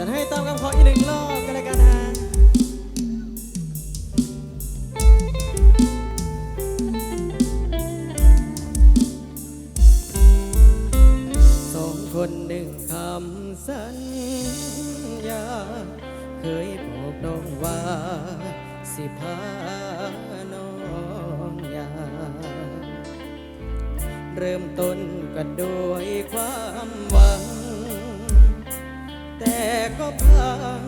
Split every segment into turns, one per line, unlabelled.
จะให้ตามคำขออีกหนึ่งรอบกันเลยกันฮะสองคนหนึ่งคำสัญญา เคยบอกน้องว่า สิพาน้องยา เริ่มต้นกันด้วยความหวัง ก็พัง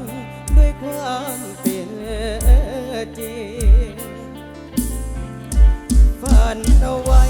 ด้วยความเป็นจริงฝันเอาไว้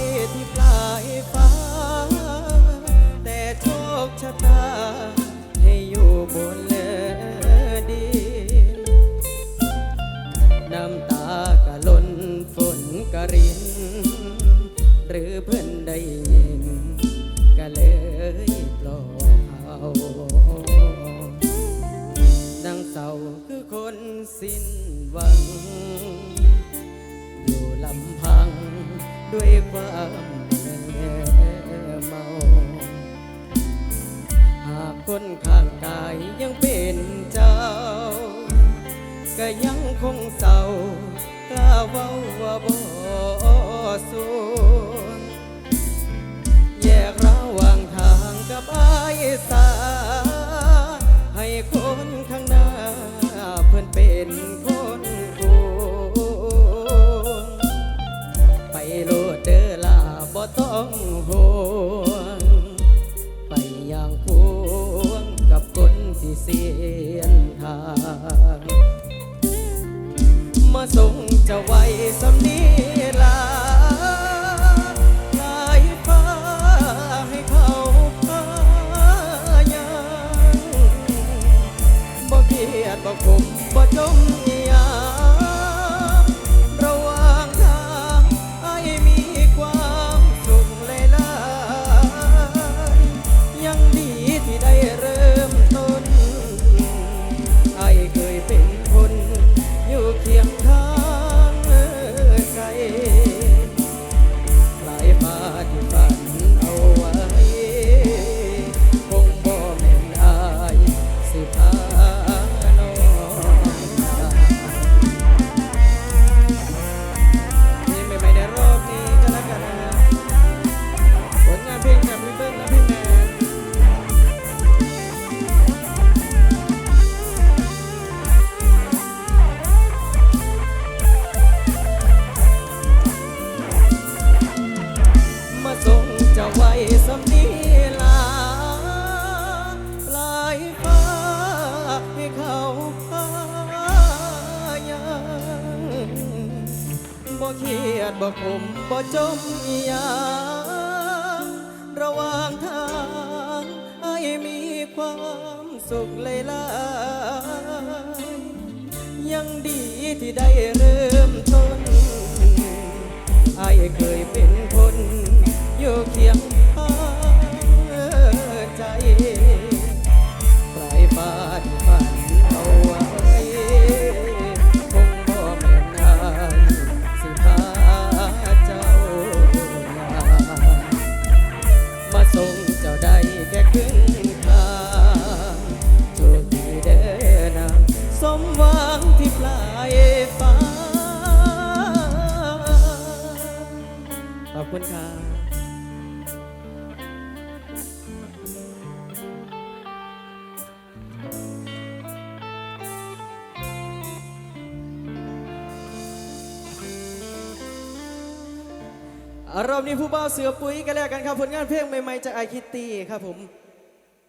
รมณ์นี้ผู้บ่าเสือปุ๋ยกันแล้วกันครับผลงานเพลงใหม่ๆจากไอคิตตี้ครับผม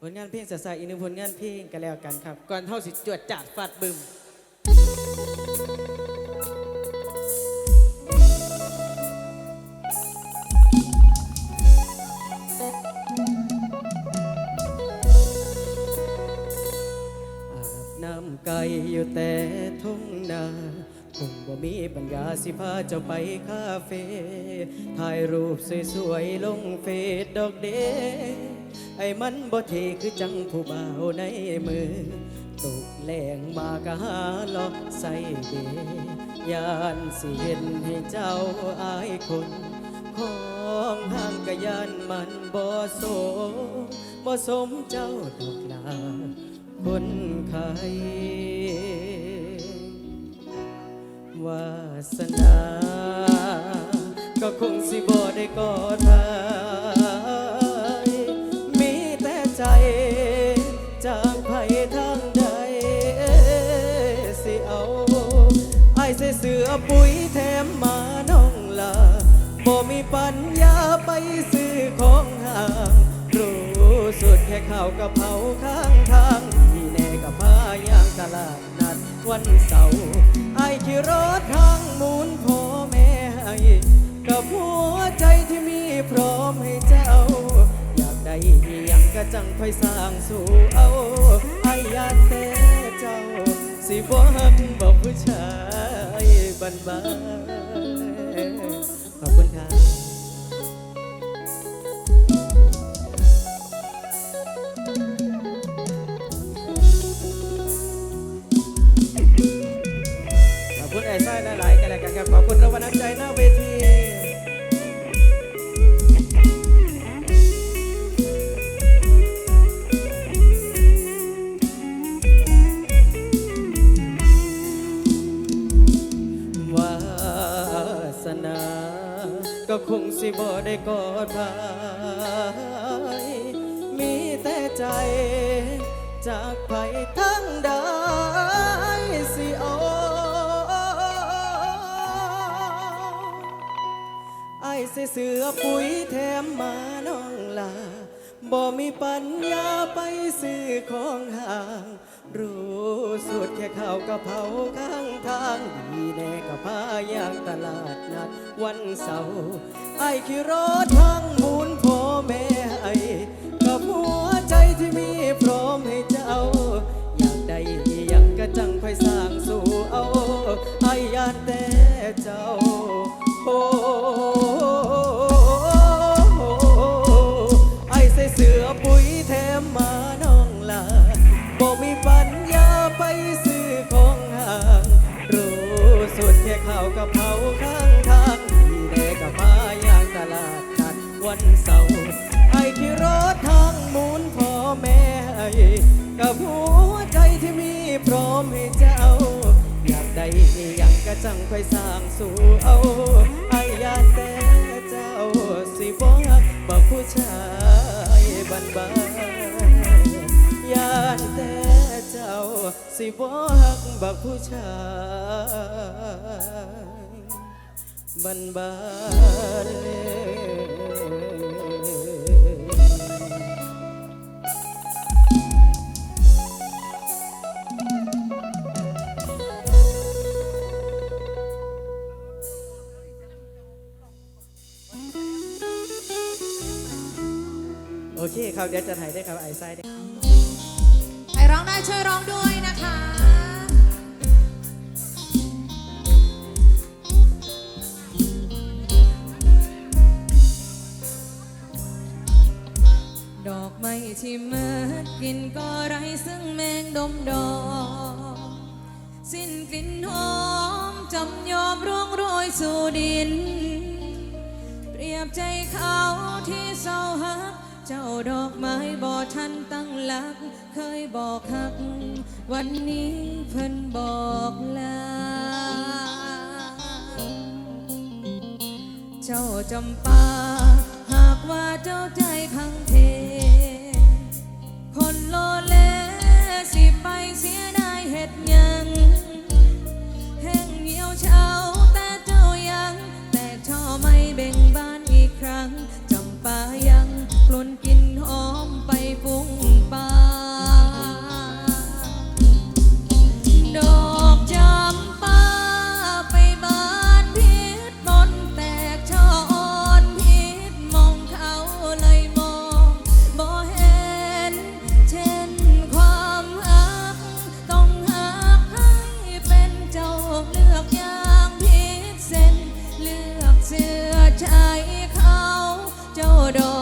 ผลงานเพลงสายๆอีกหนึ่งผลงานเพลงกันแล้วกันครับ ก่อนเท่าสิจวดจัดฟาดบึมน้ำไก่อยู่แต่ทุ่งนา คงบ่มีปัญญาสิพาเจ้าไปคาเฟ่ถ่ายรูปสวยๆลงเฟซดอกเดไอ้มันบ่เทคือจังผู้บ่าวในมือ ตกแรงมากะหาลอกใส่เดยานสิเห็นให้เจ้าอายคนของห่างกะยานมันบ่สมบ่สมเจ้าดอกลาคนไข วาสนา ก็คงสิบ่ได้กอดทายมีแต่ใจจากไผทางใด สิเอาไอ้ใส่เสือปุ๋ยแถมมาน้องลาบ่มีปัญญาไปซื้อของห่างรู้สุดแค่ข้าวกะเพราข้าง วันเสาร์ไอ้ขี่รถทางมูนพ่อแม่ให้กับหัวใจที่มีพร้อมให้เจ้า อยากได้ยังก็จังค่อยสร้างสู่เอาไอ้ยากแต่เจ้า สิบ่ฮักบอกผู้ชายบันบานขอบคุณครับ สิบ่ได้กอดภายมีแต่ใจ จากไผทั้งใดสิเอาไอ้ส่เสือปุ๋ยแถมมาน้องลาบ่มีปัญญาไปซื้อของห่างรู้ สุดแค่ข้าวกะเพราข้างทางดีแน่กะพายางตลาดนัดวันเสาร์ไอ้ขี่รถทาง จังค่อยสร้างสู่เอาไอ้ยานแต่เจ้าสิบ่ฮักบอกผู้ชายบันบานยานแต่เจ้าสิบ่ฮักบอกผู้ชายบันบาน เคครับเดี๋ยวจะถ่ายได้ครับไอไซด์
ใครร้องได้ช่วยร้องด้วยนะคะดอกไม้ที่เมื่อกินก็ไรซึ่งแมงดมดอก สิ้นกลิ่นหอมจำยอมร่วงโรยสู่ดิน เปรียบใจเขา เจ้าดอกไม้บ่ทันตั้งหลัก เคยบอกหัก วันนี้เพิ่นบอกลา เจ้าจำปา หากว่าเจ้าใจพังเท เ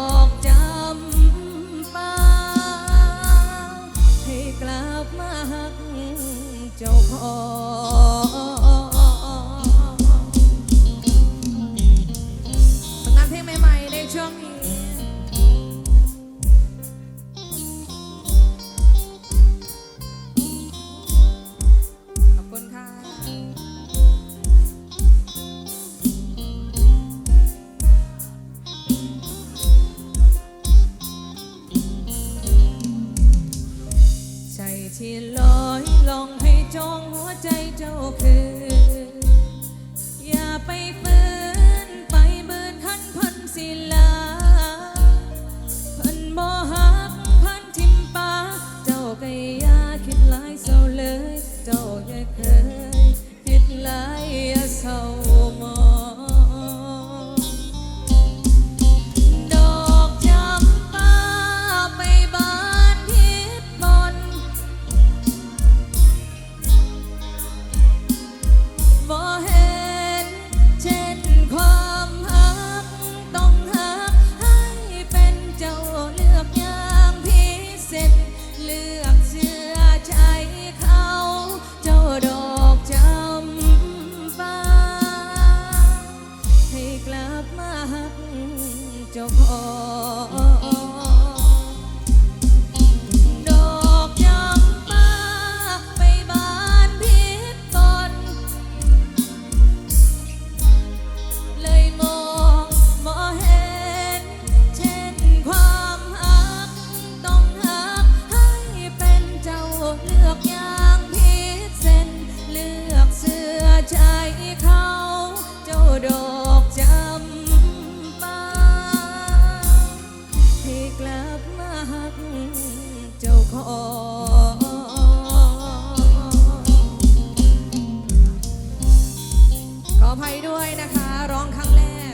ขออภัยด้วยนะคะ ร้องครั้งแรก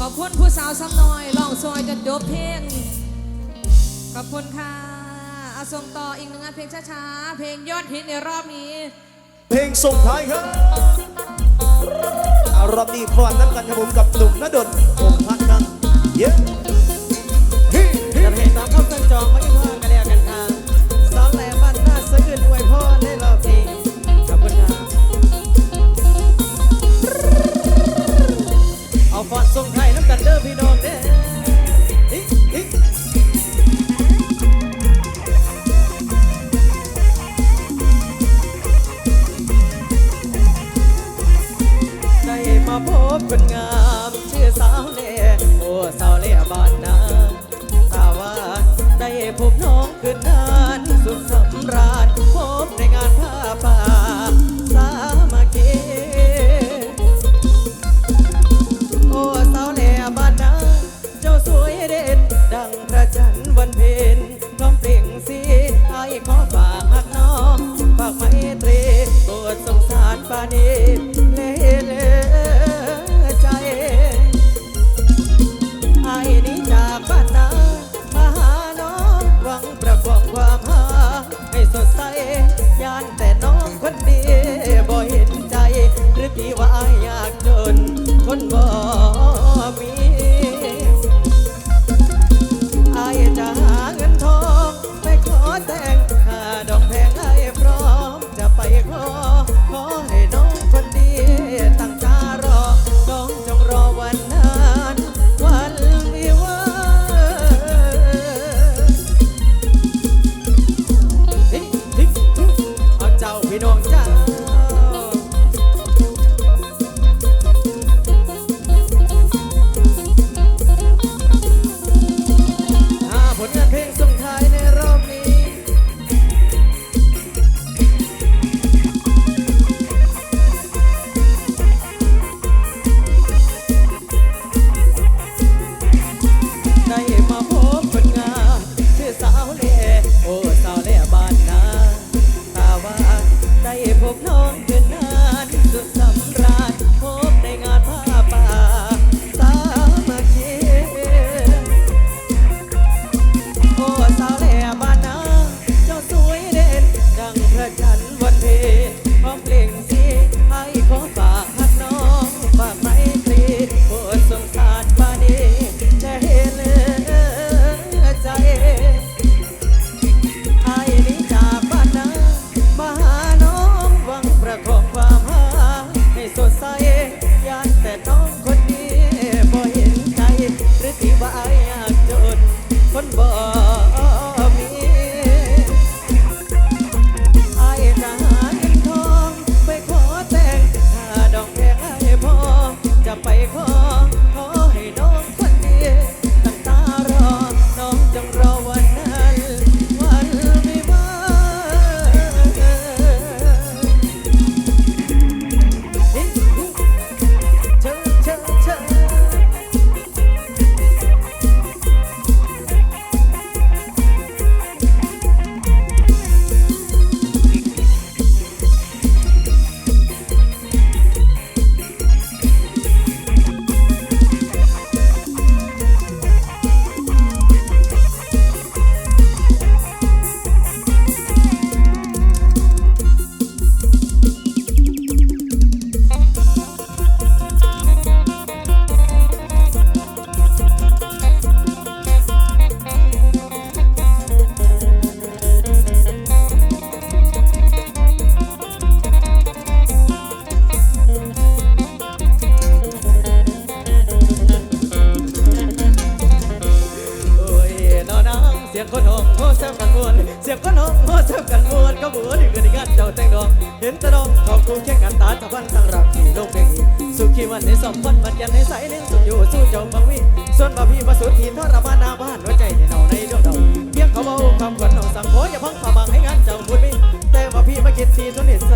ขอบคุณผู้สาวซ้ำน้อยลองซอยจนจบเพลง ขอบคุณค่ะอาส่งต่ออีกหนึ่งงานเพลงช้าๆ เพลงยอดฮิตในรอบนี้
เพลงส่งท้ายครับรอบนี้พรอนนั้นกันครับผมกับหนุ่มนด
ดลโองพันกันเย้่งไทยน้ำกันเด้อพี่น้องเด้ไมาพบคนงามชื่อสาวเล่โอ้สาวเล่บ้านนาสาวว่าได้พบน้องขึ้นนานสุดสำราญพบในงานผ้าป่า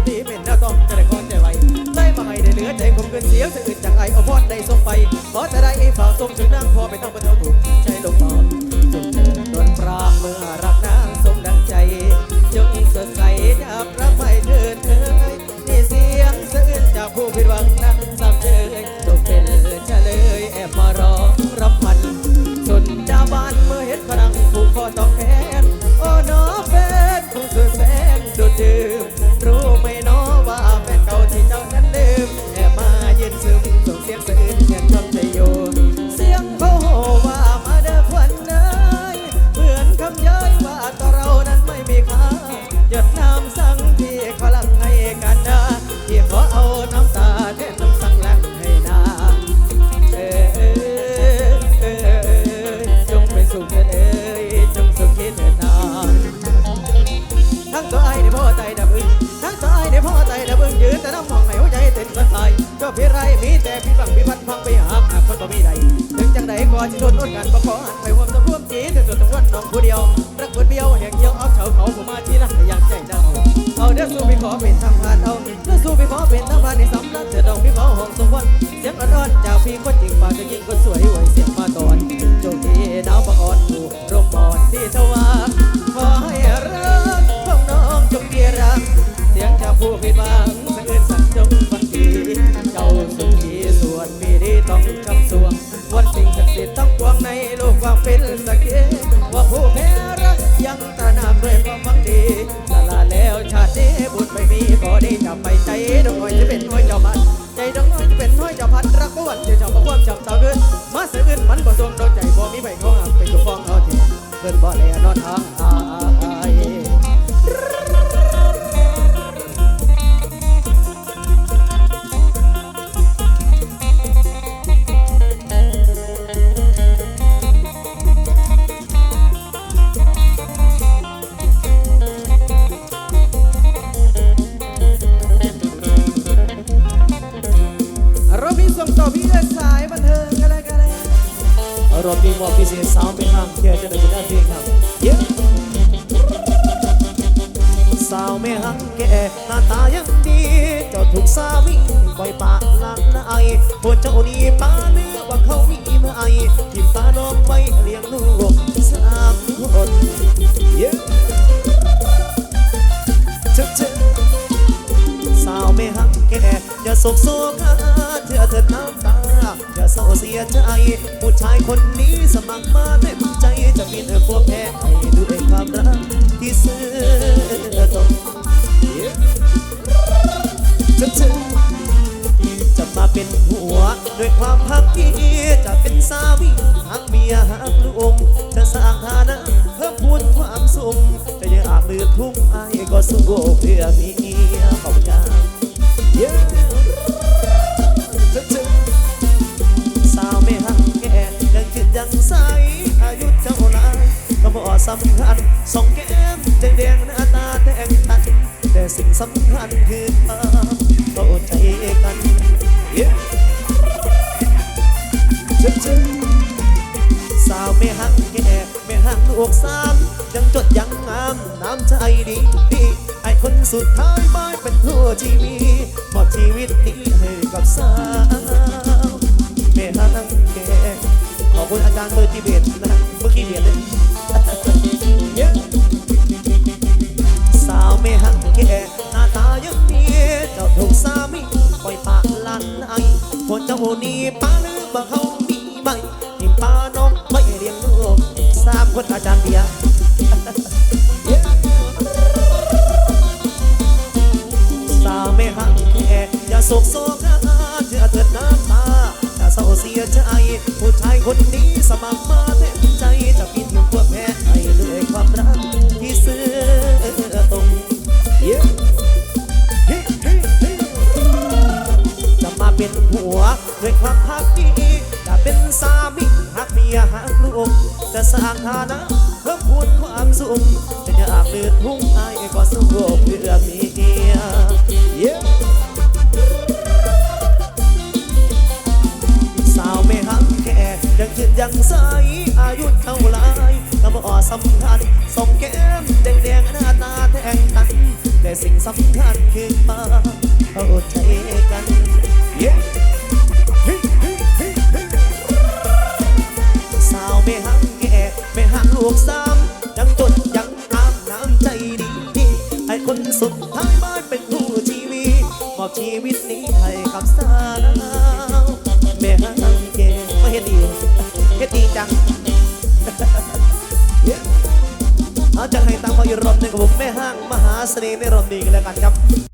ตีเป็นแนวต้องจะได้คอนใจไว้ได้มาให้ได้เหลือใจคงเกินเสียงจะอื่นจากไอเอาพอดได้ส่งไปขอจะได้ไอฝากส่งถึงนางพอไปตั้งบนเท่า ไม่หังแก
อย่าโศกโศกาเธอเถิดน้ำตาอย่าเศร้าเสียใจผู้ชายคนนี้สมัครมาเต็มใจจะมีเธอพวกแพ้ให้ด้วยความรักที่ซื่อตรงจะเจอจะมาเป็นหัวด้วยความพักที่จะเป็นสามีหักเมียหักลูกจะสร้างฐานะเพิ่มพูนความสุขจะยังอาบลือทุ่งไอ้ก็สู้เพื่อเมียขอบคุณ สาวไม่หักแก่ยังจิตยังใสอายุเท่าไรก็บ่สำคัญสองแก้มแดงๆหน้าตาแดงตันแต่สิ่งสำคัญคือความเข้าใจกันเย้เจ๊สาวไม่หักแก่ไม่หักลูกสามยังจดยังงามน้ำใจดีดี คนสุดท้ายไม่เป็นผู้ที่มีมอบชีวิตนี้ให้กับสาวเมหังแกขอบคุณอาจารย์เบอร์ทีเบตนะเมื่อกี้เบียดเลยสาวเมหังแกหน้าตายังดีเจ้าถูกสามีปล่อยปากลั่นไอคนเจ้านี่ป้าลืมว่เขามีไหมที่ป้าน้องไม่เลี้ยงลูกสามคนอาจารย์เบียร์ ค่อย่าโศกโศกนะเชื่อเถิดน้ำตาอย่าเศร้าเสียใจผู้ชายคนนี้สมัครมาเต็มใจจะพินถึงพวกแพ้ให้ด้วยความรักที่ซื่อตรงเย้เฮ้เฮ้เฮ้จะมาเป็นผัวด้วยความพักดีจะเป็นสามีหักเมียหักลูกจะสร้างฐานะเพิ่มพูนความสุ่มจะอยากเลืดพุ่งไอ้ก็สู้เพื่อมี ดยังใสอายุเท่าไรกำอ่อสำคัญส่งแก้มแดงๆหน้าตาแทงตันแต่สิ่งสำคัญคือมาเอาใจกัน Yeah สาวไม่หังแก่ไม่หังลูกซ้ำยั เฮ็ดดีจัง เอาจะให้ตามพออีกรอบหนึ่งกับผมแม่ห้างมหาเสน่ห์ในรอบนี้กันแล้วกันครับ